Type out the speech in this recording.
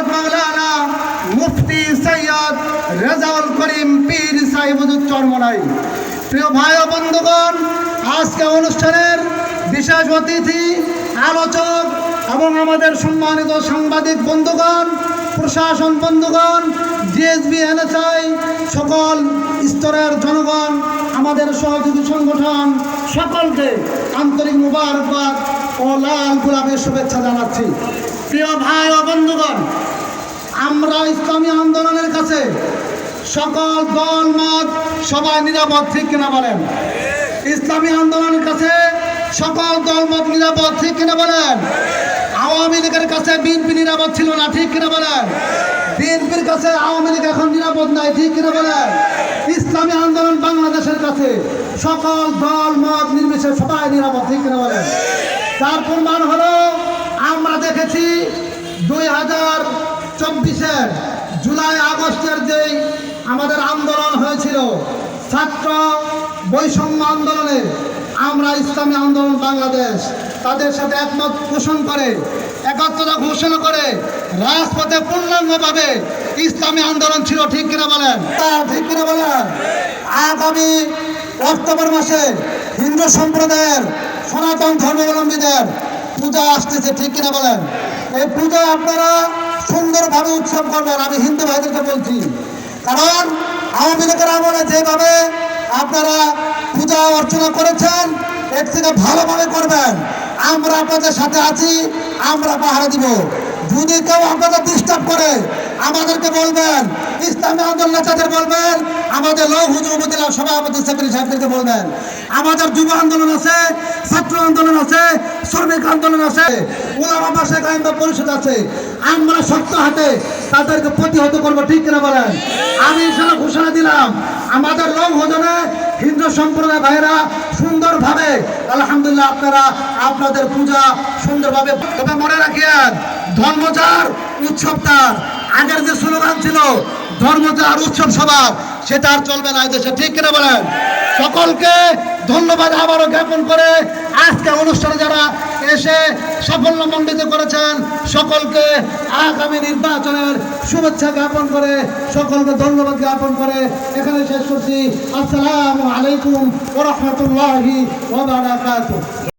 হজরত মাওলানা মুফতি সৈয়দ রেজাউল করিম পীর সাহেবুদ্দ চরমনাই। প্রিয় ভাই ও বন্ধুগণ, আজকে অনুষ্ঠানের বিশেষ অতিথি, আলোচক এবং আমাদের সম্মানিত সাংবাদিক বন্ধুগণ, প্রশাসন বন্ধুগণ, ডিএসবি, এনএসআই সকল স্তরের জনগণ, আমাদের সহযোগী সংগঠন সকলকে আন্তরিক মুবারকবাদ ও লাল গোলাপের শুভেচ্ছা জানাচ্ছি। প্রিয় ভাই ও বন্ধুগণ আমরা ইসলামী আন্দোলনের কাছে সকল দল, মত সবাই নিরাপদ, ঠিক কিনা বলেন? ইসলামী আন্দোলনের কাছে সকল দল, মত নিরাপদ, ঠিক কিনা বলেন? আওয়ামী লীগের কাছে বিএনপি নিরাপদ ছিল না, ঠিক কিনা বলেন? বিএনপির কাছে আওয়ামী লীগ এখন নিরাপদ নাই, ঠিক কিনা বলেন? ইসলামী আন্দোলন বাংলাদেশের কাছে সকল দল, মত নির্বিশেষে সবাই নিরাপদ, ঠিক কিনা বলেন? তার প্রমাণ হলো, আমরা দেখেছি দুই হাজার চব্বিশের জুলাই আগস্টের যেই আমাদের আন্দোলন হয়েছিল, ছাত্র বৈষম্য আন্দোলনে আমরা ইসলামী আন্দোলন বাংলাদেশ তাদের সাথে একমত পোষণ করে, একাত্মতা ঘোষণা করে রাজপথে পূর্ণাঙ্গভাবে ইসলামী আন্দোলন ছিল, ঠিক কিনা বলেন? তার ঠিক কিনা বলেন। আগামী অক্টোবর মাসে হিন্দু সম্প্রদায়ের সনাতন ধর্মাবলম্বীদের পূজা আসতেছে, ঠিক কিনা বলেন? এই পূজা আপনারা সুন্দরভাবে উৎসব করবেন, আমি হিন্দু ভাইদেরকে বলছি। কারণ আওয়ামী লীগের আমলে যেভাবে আপনারা পূজা অর্চনা করেছেন, এর থেকে ভালোভাবে করবেন। আমরা আপনাদের সাথে আছি, আমরা পাহারা দিব। যদি কেউ আপনাদের ডিস্টার্ব করে, আমাদেরকে বলবেন, ইসলামী আন্দোলন নেতাদের বলবেন, আমাদের লৌ হুজুর উপজেলা সভাপতি সেক্রেটারি সাহেবদেরকে বলবেন, আমাদের যুব আন্দোলন আছে আন্দোলন আছে, শ্রমিক আন্দোলন আছে, ওলামা পাশে গায়ন পরিষদ আছে, আমরা শক্ত হাতে তাদেরকে প্রতিহত করব, ঠিক কিনা বলেন? আমি সেটা ঘোষণা দিলাম, আমাদের লৌ হুজনে হিন্দু সম্প্রদায় ভাইরা সুন্দরভাবে, আলহামদুলিল্লাহ আপনারা আপনাদের পূজা সুন্দরভাবে, তবে মনে রাখিয়েন ধর্মচার উৎসব তার। আগের যে স্লোগান ছিল ধর্মচার উৎসব সবার সেটা আর চলবে না দেশে, ঠিক কিনা বলেন? সকলকে ধন্যবাদ আবারও জ্ঞাপন করে আজকে অনুষ্ঠানে যারা এসে সাফল্য মণ্ডিত করেছেন, সকলকে আগামী নির্বাচনের শুভেচ্ছা জ্ঞাপন করে, সকলকে ধন্যবাদ জ্ঞাপন করে এখানে শেষ করছি। আসসালামু আলাইকুম ওরহমতুল্লাহি